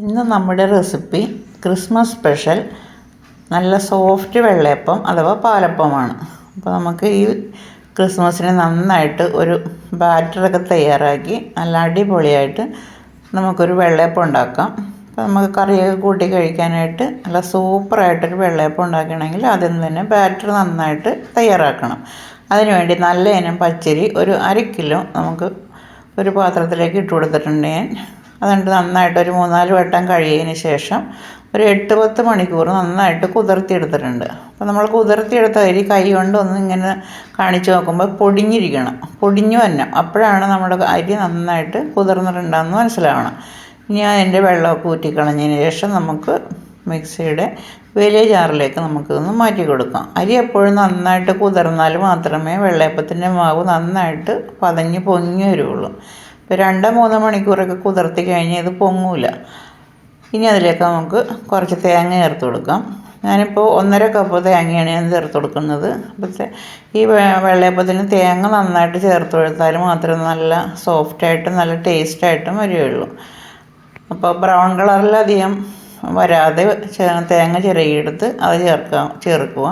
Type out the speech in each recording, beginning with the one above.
ഇന്ന് നമ്മുടെ recipe Christmas special നല്ല സോഫ്റ്റ് വെള്ളയപ്പം അഥവാ പാലപ്പമാണ്. അപ്പോൾ നമുക്ക് ഈ ക്രിസ്മസിന് നന്നായിട്ട് ഒരു ബാറ്ററൊക്കെ തയ്യാറാക്കി നല്ല അടിപൊളിയായിട്ട് നമുക്കൊരു വെള്ളയപ്പം ഉണ്ടാക്കാം. അപ്പോൾ നമുക്ക് കറിയൊക്കെ കൂട്ടി കഴിക്കാനായിട്ട് നല്ല സൂപ്പറായിട്ടൊരു വെള്ളയപ്പം ഉണ്ടാക്കണമെങ്കിൽ ആദ്യം തന്നെ ബാറ്റർ നന്നായിട്ട് തയ്യാറാക്കണം. അതിനുവേണ്ടി നല്ല ഇനം പച്ചരി ഒരു അര കിലോ നമുക്ക് ഒരു പാത്രത്തിലേക്ക് ഇട്ട് കൊടുത്തിട്ടുണ്ട് ഞാൻ. അതുകൊണ്ട് നന്നായിട്ട് ഒരു മൂന്നാൽ വട്ടം കഴിയതിന് ശേഷം ഒരു എട്ട് പത്ത് മണിക്കൂർ നന്നായിട്ട് കുതിർത്തിയെടുത്തിട്ടുണ്ട്. അപ്പോൾ നമ്മൾ കുതിർത്തിയെടുത്ത അരി കൈ കൊണ്ട് ഒന്ന് ഇങ്ങനെ കാണിച്ച് നോക്കുമ്പോൾ പൊടിഞ്ഞിരിക്കണം. പൊടിഞ്ഞു തന്നെ അപ്പോഴാണ് നമ്മുടെ അരി നന്നായിട്ട് കുതിർന്നിട്ടുണ്ടെന്ന് മനസ്സിലാവണം. ഇനി അതിന്റെ വെള്ളമൊക്കെ ഊറ്റിക്കളഞ്ഞതിന് ശേഷം നമുക്ക് മിക്സിയുടെ വലിയ ജാറിലേക്ക് നമുക്കിതൊന്ന് മാറ്റി കൊടുക്കാം. അരി എപ്പോഴും നന്നായിട്ട് കുതിർന്നാൽ മാത്രമേ വെള്ളയപ്പത്തിന്റെ മാവ് നന്നായിട്ട് പതഞ്ഞ് പൊങ്ങി വരുള്ളൂ. രണ്ടോ മൂന്ന് മണിക്കൂറൊക്കെ കുതിർത്തി കഴിഞ്ഞാൽ ഇത് പൊങ്ങൂല. ഇനി അതിലേക്ക് നമുക്ക് കുറച്ച് തേങ്ങ ചേർത്ത് കൊടുക്കാം. ഞാനിപ്പോൾ ഒന്നര കപ്പ് തേങ്ങയാണ് ഞാൻ ചേർത്ത് കൊടുക്കുന്നത്. അപ്പോൾ ഈ വെള്ളയപ്പത്തിന് തേങ്ങ നന്നായിട്ട് ചേർത്ത് കൊടുത്താൽ മാത്രമേ നല്ല സോഫ്റ്റായിട്ടും നല്ല ടേസ്റ്റായിട്ടും വരികയുള്ളൂ അപ്പോൾ ബ്രൗൺ കളറിലധികം വരാതെ തേങ്ങ ചിരകിയെടുത്ത് അത് ചേർക്കാം ചേർക്കുക.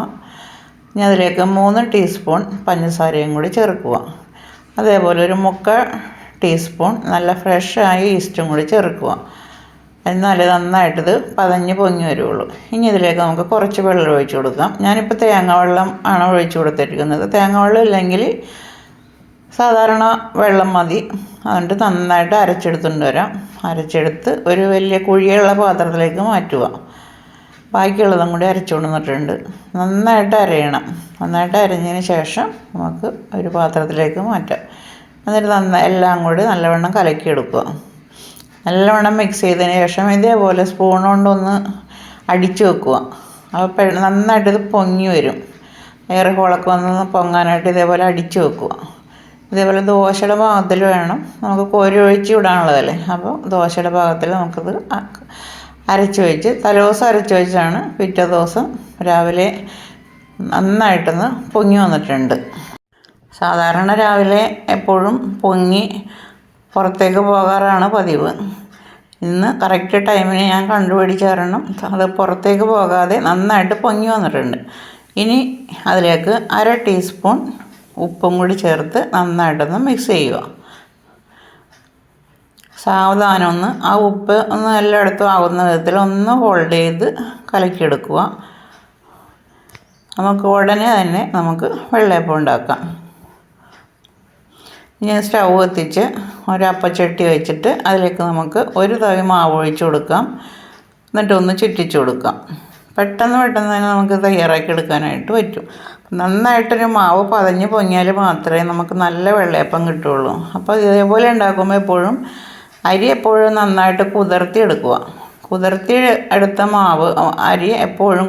ഇനി അതിലേക്ക് മൂന്ന് ടീസ്പൂൺ പഞ്ചസാരയും കൂടി ചേർക്കുക. അതേപോലെ ഒരു മുക്ക ടീസ്പൂൺ നല്ല ഫ്രഷായ ഈസ്റ്റും കൂടി ചേർക്കുക. എന്നാലേ നന്നായിട്ടിത് പതഞ്ഞ് പൊങ്ങി വരുള്ളൂ. ഇനി ഇതിലേക്ക് നമുക്ക് കുറച്ച് വെള്ളം ഒഴിച്ചു കൊടുക്കാം. ഞാനിപ്പോൾ തേങ്ങ വെള്ളം ആണ് ഒഴിച്ചു കൊടുത്തിരിക്കുന്നത്. തേങ്ങ വെള്ളം ഇല്ലെങ്കിൽ സാധാരണ വെള്ളം മതി. അതുകൊണ്ട് നന്നായിട്ട് അരച്ചെടുത്തുകൊണ്ട് വരാം അരച്ചെടുത്ത് ഒരു വലിയ കുഴിയുള്ള പാത്രത്തിലേക്ക് മാറ്റുക. ബാക്കിയുള്ളതും കൂടി അരച്ചു കൊണ്ടുവന്നിട്ടുണ്ട് നന്നായിട്ട് അരയണം. നന്നായിട്ട് അരഞ്ഞതിന് ശേഷം നമുക്ക് ഒരു പാത്രത്തിലേക്ക് മാറ്റാം. എന്നിട്ട് നന്ന എല്ലാം കൂടി നല്ലവണ്ണം കലക്കിയെടുക്കുക. നല്ലവണ്ണം മിക്സ് ചെയ്തതിന് ശേഷം ഇതേപോലെ സ്പൂൺ കൊണ്ടൊന്ന് അടിച്ചു വെക്കുക. അപ്പോൾ നന്നായിട്ട് ഇത് പൊങ്ങി വരും. ഏറെ കുളക്ക് വന്ന് പൊങ്ങാനായിട്ട് ഇതേപോലെ അടിച്ചു വെക്കുക. ഇതേപോലെ ദോശയുടെ ഭാഗത്തിൽ വേണം നമുക്ക് കോരി ഒഴിച്ച് വിടാനുള്ളതല്ലേ അപ്പോൾ ദോശയുടെ ഭാഗത്തിൽ നമുക്കത് അരച്ച് വെച്ച് തലേദിവസം അരച്ച് വെച്ചാണ് പിറ്റേ ദിവസം രാവിലെ നന്നായിട്ടൊന്ന് പൊങ്ങി വന്നിട്ടുണ്ട്. സാധാരണ രാവിലെ എപ്പോഴും പൊങ്ങി പുറത്തേക്ക് പോകാറാണ് പതിവ്. ഇന്ന് കറക്റ്റ് ടൈമിന് ഞാൻ കണ്ടുപിടിച്ച അത് പുറത്തേക്ക് പോകാതെ നന്നായിട്ട് പൊങ്ങി വന്നിട്ടുണ്ട്. ഇനി അതിലേക്ക് അര ടീസ്പൂൺ ഉപ്പും കൂടി ചേർത്ത് നന്നായിട്ടൊന്ന് മിക്സ് ചെയ്യുക. സാവധാനം ഒന്ന് ആ ഉപ്പ് ഒന്ന് എല്ലായിടത്തും ആകുന്ന വിധത്തിൽ ഒന്ന് ഹോൾഡ് ചെയ്ത് കലക്കിയെടുക്കുക. നമുക്ക് ഉടനെ തന്നെ നമുക്ക് വെള്ളയപ്പം ഉണ്ടാക്കാം. ഇനി സ്റ്റൗ കത്തിച്ച് ഒരപ്പച്ചട്ടി വെച്ചിട്ട് അതിലേക്ക് നമുക്ക് ഒരു തവി മാവ് ഒഴിച്ചു കൊടുക്കാം. എന്നിട്ട് ഒന്ന് ചുറ്റിച്ചു കൊടുക്കാം. പെട്ടെന്ന് പെട്ടെന്ന് തന്നെ നമുക്ക് തയ്യാറാക്കി എടുക്കാനായിട്ട് പറ്റും. നന്നായിട്ടൊരു മാവ് പതഞ്ഞ് പൊങ്ങിയാൽ മാത്രമേ നമുക്ക് നല്ല വെള്ളയപ്പം കിട്ടുള്ളൂ അപ്പോൾ ഇതേപോലെ ഉണ്ടാക്കുമ്പോൾ എപ്പോഴും അരി എപ്പോഴും നന്നായിട്ട് കുതിർത്തി എടുക്കുക. കുതിർത്തി എടുത്ത മാവ് അരി എപ്പോഴും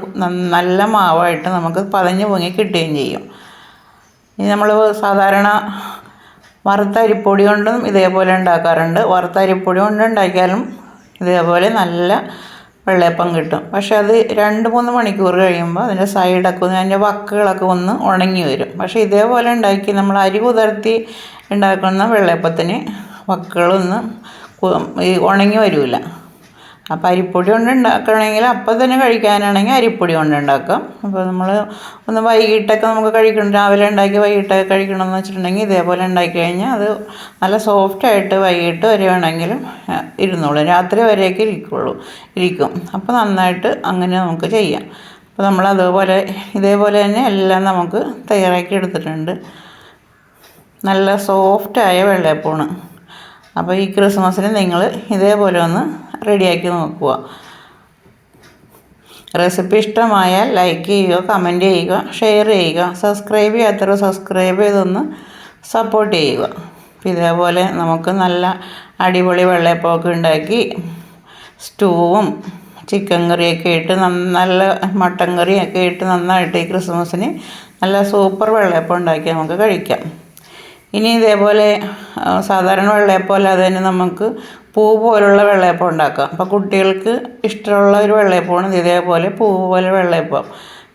നല്ല മാവായിട്ട് നമുക്ക് പതഞ്ഞ് പൊങ്ങി കിട്ടുകയും ചെയ്യും. ഇനി നമ്മൾ സാധാരണ വറുത്ത അരിപ്പൊടി കൊണ്ടും ഇതേപോലെ ഉണ്ടാക്കാറുണ്ട്. വറുത്ത അരിപ്പൊടി കൊണ്ട് ഉണ്ടാക്കിയാലും ഇതേപോലെ നല്ല വെള്ളയപ്പം കിട്ടും. പക്ഷെ അത് രണ്ട് മൂന്ന് മണിക്കൂർ കഴിയുമ്പോൾ അതിന്റെ സൈഡൊക്കെ ഒന്ന് അതിന്റെ വക്കുകളൊക്കെ ഒന്ന് ഉണങ്ങി വരും. പക്ഷേ ഇതേപോലെ ഉണ്ടാക്കി നമ്മൾ അരി കുതിർത്തി ഉണ്ടാക്കുന്ന വെള്ളയപ്പത്തിന് വക്കുകളൊന്നും ഉണങ്ങി വരില്ല അപ്പോൾ അരിപ്പൊടി കൊണ്ട് ഉണ്ടാക്കണമെങ്കിൽ അപ്പം തന്നെ കഴിക്കാനാണെങ്കിൽ അരിപ്പൊടി കൊണ്ട് ഉണ്ടാക്കാം. അപ്പോൾ നമ്മൾ ഒന്ന് വൈകിട്ടൊക്കെ നമുക്ക് കഴിക്കണം. രാവിലെ ഉണ്ടാക്കി വൈകിട്ടൊക്കെ കഴിക്കണമെന്ന് വെച്ചിട്ടുണ്ടെങ്കിൽ ഇതേപോലെ ഉണ്ടാക്കി കഴിഞ്ഞാൽ അത് നല്ല സോഫ്റ്റായിട്ട് വൈകിട്ട് വരെ വേണമെങ്കിലും ഇരുന്നോളും. രാത്രി വരെയൊക്കെ ഇരിക്കുള്ളൂ ഇരിക്കും. അപ്പോൾ നന്നായിട്ട് അങ്ങനെ നമുക്ക് ചെയ്യാം. അപ്പോൾ നമ്മൾ അതുപോലെ ഇതേപോലെ തന്നെ എല്ലാം നമുക്ക് തയ്യാറാക്കി എടുത്തിട്ടുണ്ട്. നല്ല സോഫ്റ്റായ വെള്ളയപ്പമാണ്. അപ്പോൾ ഈ ക്രിസ്മസിന് നിങ്ങൾ ഇതേപോലെ ഒന്ന് റെഡിയാക്കി നോക്കുക. റെസിപ്പി ഇഷ്ടമായാൽ ലൈക്ക് ചെയ്യുക കമന്റ് ചെയ്യുക ഷെയർ ചെയ്യുക സബ്സ്ക്രൈബ് ചെയ്യാത്തവർ സബ്സ്ക്രൈബ് ചെയ്തൊന്ന് സപ്പോർട്ട് ചെയ്യുക. ഇതേപോലെ നമുക്ക് നല്ല അടിപൊളി വെള്ളയപ്പമൊക്കെ ഉണ്ടാക്കി സ്റ്റൂവും ചിക്കൻ കറിയൊക്കെ ഇട്ട് നല്ല മട്ടൻ കറിയൊക്കെ ഇട്ട് നന്നായിട്ട് ഈ ക്രിസ്മസിന് നല്ല സൂപ്പർ വെള്ളയപ്പം ഉണ്ടാക്കി നമുക്ക് കഴിക്കാം. ഇനി ഇതേപോലെ സാധാരണ വെള്ളയപ്പം അല്ലാതെ തന്നെ നമുക്ക് പൂ പോലുള്ള വെള്ളയപ്പം ഉണ്ടാക്കാം. അപ്പോൾ കുട്ടികൾക്ക് ഇഷ്ടമുള്ള ഒരു വെള്ളയപ്പമാണ് ഇതേപോലെ പൂ പോലെ വെള്ളയപ്പം.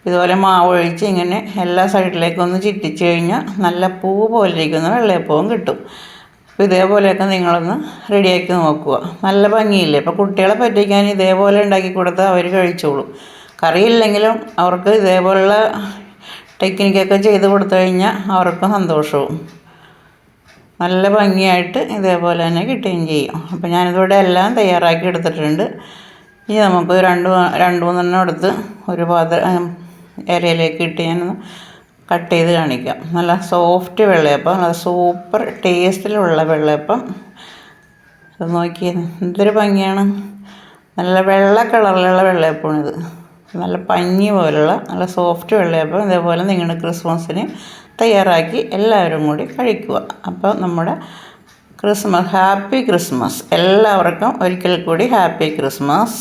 ഇതുപോലെ മാവ് ഒഴിച്ച് ഇങ്ങനെ എല്ലാ സൈഡിലേക്കും ഒന്ന് ചിറ്റിച്ച് കഴിഞ്ഞാൽ നല്ല പൂ പോലെ ഇരിക്കുന്ന വെള്ളയപ്പവും കിട്ടും. അപ്പോൾ ഇതേപോലെയൊക്കെ നിങ്ങളൊന്ന് റെഡിയാക്കി നോക്കുക. നല്ല ഭംഗിയില്ലേ? അപ്പോൾ കുട്ടികളെ പറ്റിക്കാൻ ഇതേപോലെ ഉണ്ടാക്കി കൊടുത്താൽ അവർ കഴിച്ചോളും. കറിയില്ലെങ്കിലും അവർക്ക് ഇതേപോലുള്ള ടെക്നിക്കൊക്കെ ചെയ്ത് കൊടുത്തു കഴിഞ്ഞാൽ അവർക്കും സന്തോഷവും. നല്ല ഭംഗിയായിട്ട് ഇതേപോലെ തന്നെ കിട്ടുകയും ചെയ്യും. അപ്പോൾ ഞാനിതിവിടെ എല്ലാം തയ്യാറാക്കി എടുത്തിട്ടുണ്ട്. ഇനി നമുക്ക് രണ്ട് രണ്ട് മൂന്നെണ്ണം എടുത്ത് ഒരു പാത്ര ഏരിയയിലേക്ക് ഇട്ട് ഞാനൊന്ന് കട്ട് ചെയ്ത് കാണിക്കാം. നല്ല സോഫ്റ്റ് വെള്ളയപ്പം നല്ല സൂപ്പർ ടേസ്റ്റിലുള്ള വെള്ളയപ്പം. അത് നോക്കിയത് എന്തൊരു ഭംഗിയാണ്. നല്ല വെള്ള കളറിലുള്ള വെള്ളയപ്പമാണിത്. നല്ല പഞ്ഞി പോലുള്ള നല്ല സോഫ്റ്റ് വെള്ളയപ്പം ഇതേപോലെ നിങ്ങളുടെ ക്രിസ്മസിന് തയ്യാറാക്കി എല്ലാവരും കൂടി കഴിക്കുക. അപ്പോൾ നമ്മുടെ ക്രിസ്മസ് ഹാപ്പി ക്രിസ്മസ്. എല്ലാവർക്കും ഒരിക്കൽ കൂടി ഹാപ്പി ക്രിസ്മസ്.